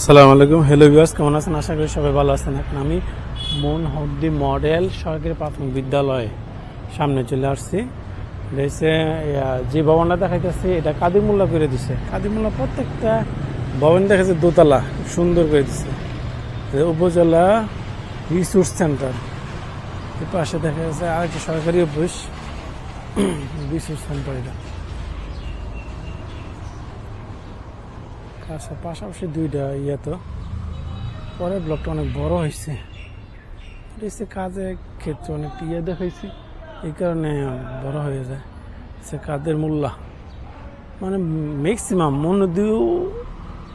সালাম আলাইকুম। Hello viewers কেমন আছেন? আশা করি সবাই ভালো আছেন। এখন আমি মন হদ্দি মডেল সরকারি প্রাথমিক বিদ্যালয় সামনে চলে আসছি। দেখছে যে ভবনটা দেখাইতেছি, এটা কাদিমুল্লা করে দিছে। কাদিমুল্লা প্রত্যেকটা ভবন দেখাচ্ছে দোতলা সুন্দর করে দিছে। উপজেলা রিসোর্স সেন্টার পাশে দেখা যাচ্ছে আরেকটি সরকারি অফিস রিসোর্স সেন্টার এটা। আচ্ছা পাশাপাশি দুইটা ইয়ে তো। পরের ব্লকটা অনেক বড় হয়েছে। হচ্ছে কাজের ক্ষেত্রে অনেক ইয়ে দেখাইছি। এই কারণে বড় হয়ে যায়। সে কাদের মূল্য মানে ম্যাক্সিমাম মনোদি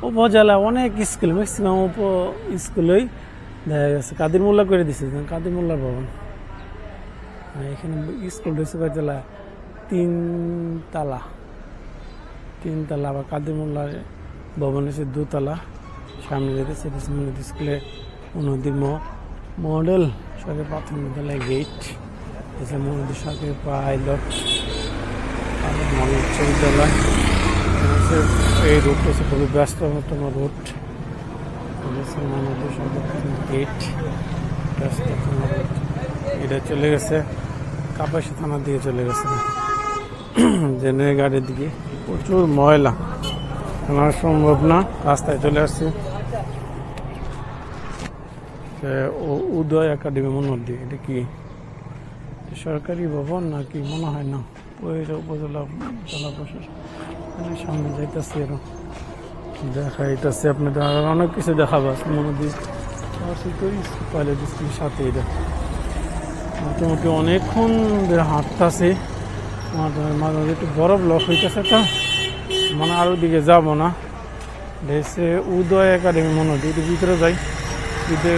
উপজেলা অনেক স্কুল ম্যাক্সিমাম উপ স্কুলেই দেখা গেছে। কাদের মোল্লা করে দিছে? কাদের মোল্লার ভবন? এখানে স্কুল রয়েছে তালা তিনতলা। বা কাদের মোল্লার ভবন হচ্ছে দুতলা, সামনে রয়েছে সেটা হচ্ছে মনে স্কুলে উন্নতি মডেল সরকারি প্রাথমিক বিদ্যালয় গেট মনোদি সরকারি পাইলট উচ্চ বিদ্যালয় এই রোডটা হচ্ছে খুবই ব্যস্ততম রোড মনোদি সরকারি গেট ব্যস্ততম রোড এটা চলে গেছে কাপাসি থানার দিকে চলে গেছে। জেনে গাড়ির দিকে প্রচুর ময়লা। আনা সম্ভব না। রাস্তায় চলে আসছি। উদয় একাডেমি মনোর দিকে এটা কি? সরকারি ভবন নাকি? মনে হয় না। উপজেলা, জেলা প্রশাসন। সামনে যাইতেছি এরকম দেখাইতেছে আপনাদের আর অনেক কিছু দেখাবো মনোদি কলেজ স্কুলের সাথে এটা। মোটামুটি অনেকক্ষণ হাঁটতেছে। মাঝে মাঝে একটু বড় ব্লক হইতেছে তো। মানে আরও দিকে যাব না। দেশে উদয় একাডেমি মনে হয় একটু ভিতরে যাই ভিতরে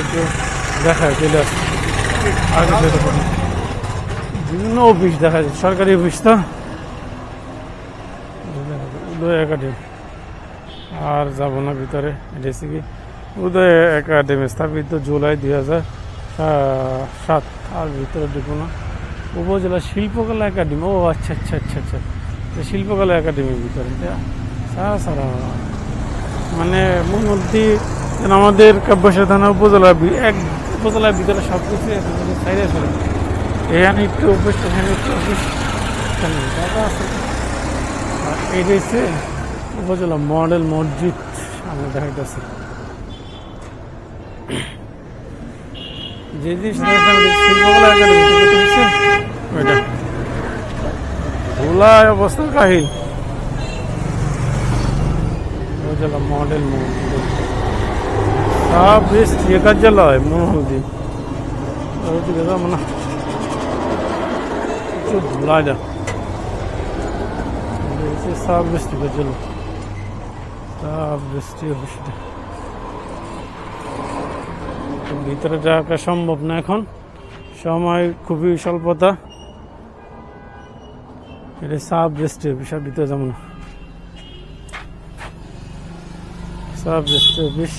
একটু দেখায় চলে আসে। আর কিছু বিভিন্ন অফিস দেখা যায়, সরকারি অফিস তো। উদয় একাডেমি। আর যাব না ভিতরে এসে কি? উদয় একাডেমি স্থাপিত জুলাই দুই হাজার সাত। আর ভিতরে ঢুকো না। উপজেলা শিল্পকলা একাডেমি, ও আচ্ছা আচ্ছা আচ্ছা আচ্ছা। শিল্পকলা একাডেমির ভিতরে সারা সারা মানে মধ্যে আমাদের কাব্যসা থানা উপজেলা এক উপজেলার ভিতরে সব কিছু সাইডে ফেলে এখানে একটু অফিস এখানে একটু অফিস আছে। উপজেলা মডেল মসজিদ আমরা দেখাইতেছি। যে জিনিস শিল্পকলা একাডেমি ধুলায় অবস্থা কাহিল। মডেল সব বেশ যে কার্যালয় মহলদি ওদিকে যাব না। প্রচুর ধুলা যা ভিতরে যাওয়া সম্ভব না এখন। সময় খুবই স্বল্পতা। এটা সাব রেস্ট অফিস ভিতরে যেমন। সাব রেস্ট অফিস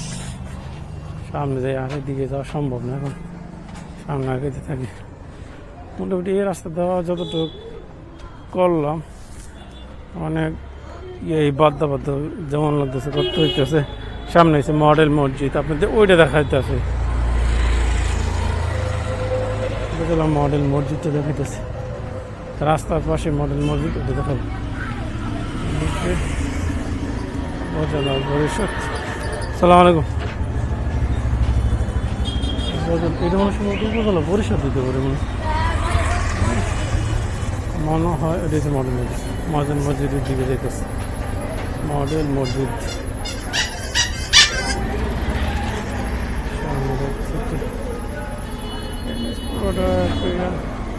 সামনে যাই আর দিকে যাওয়া সম্ভব না এখন। সামনে আগে থাকি। মোটামুটি এই রাস্তা দেওয়া যতটুকু করলাম, অনেক ইয়ে বাদ্যা বাদ্য যেমন লাগতেছে, করতে হইতেছে। সামনে হচ্ছে মডেল মসজিদ, আপনাদের ওইটা দেখা যাইতেছে মডেল মসজিদটা দেখাইতেছে। রাস্তার পাশে মডেল মসজিদ ওটা দেখাব দিতে মনে হয় এটা মডেল মসজিদ। মসজিদের দিকে মডেল মসজিদ। yeah.